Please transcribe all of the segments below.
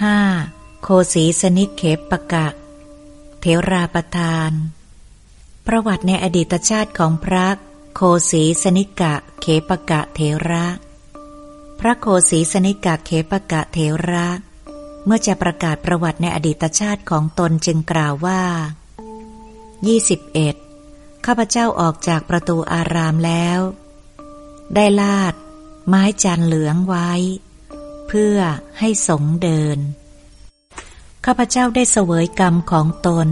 ห้าโคสีสนิเขปปะกะ เทราประทาน ประวัติในอดีตชาติของพระโคสีสนิกะเขปกะเทระ พระโคสีสนิกะเขปกะเทระ เมื่อจะประกาศประวัติในอดีตชาติของตนจึงกล่าวว่า 21. ข้าพเจ้าออกจากประตูอารามแล้ว ได้ลาด ไม้จันเหลืองไว้ เพื่อให้สงเดิน ข้าพเจ้าได้เสวยกรรมของตน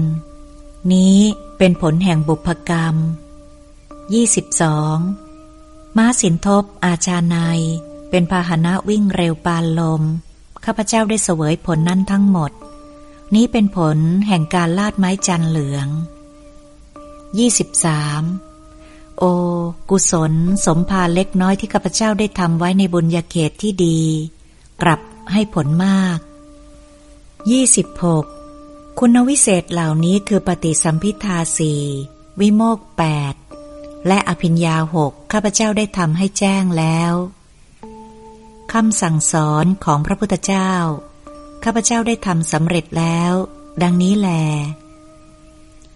นี้เป็นผลแห่งบุพกรรม 22. ม้าสินทบอาชาในเป็นพาหนะวิ่งเร็วปานลม ข้าพเจ้าได้เสวยผลนั้นทั้งหมด นี้เป็นผลแห่งการลาดไม้จันเหลือง 23. โอ กุศล สมภาเล็กน้อยที่ข้าพเจ้าได้ทำไว้ในบุญญาเขตที่ดี กลับให้ผลมาก 26. คุณวิเศษเหล่านี้คือปฏิสัมพิทาสีวิโมกแปดและอภิญญาหกข้าพเจ้าได้ทำให้แจ้งแล้วคำสั่งสอนของพระพุทธเจ้า ข้าพเจ้าได้ทำสำเร็จแล้ว ดังนี้แล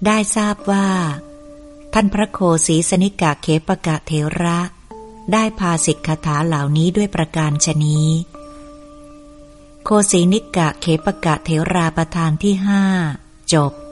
ได้ทราบว่า ท่านพระโคสีสนิกะเขปกะเทระ ได้พาสิกขาถาเหล่านี้ด้วยประการชนี้ โคสีนิกะเขปกะเทราประธานที่ห้าจบ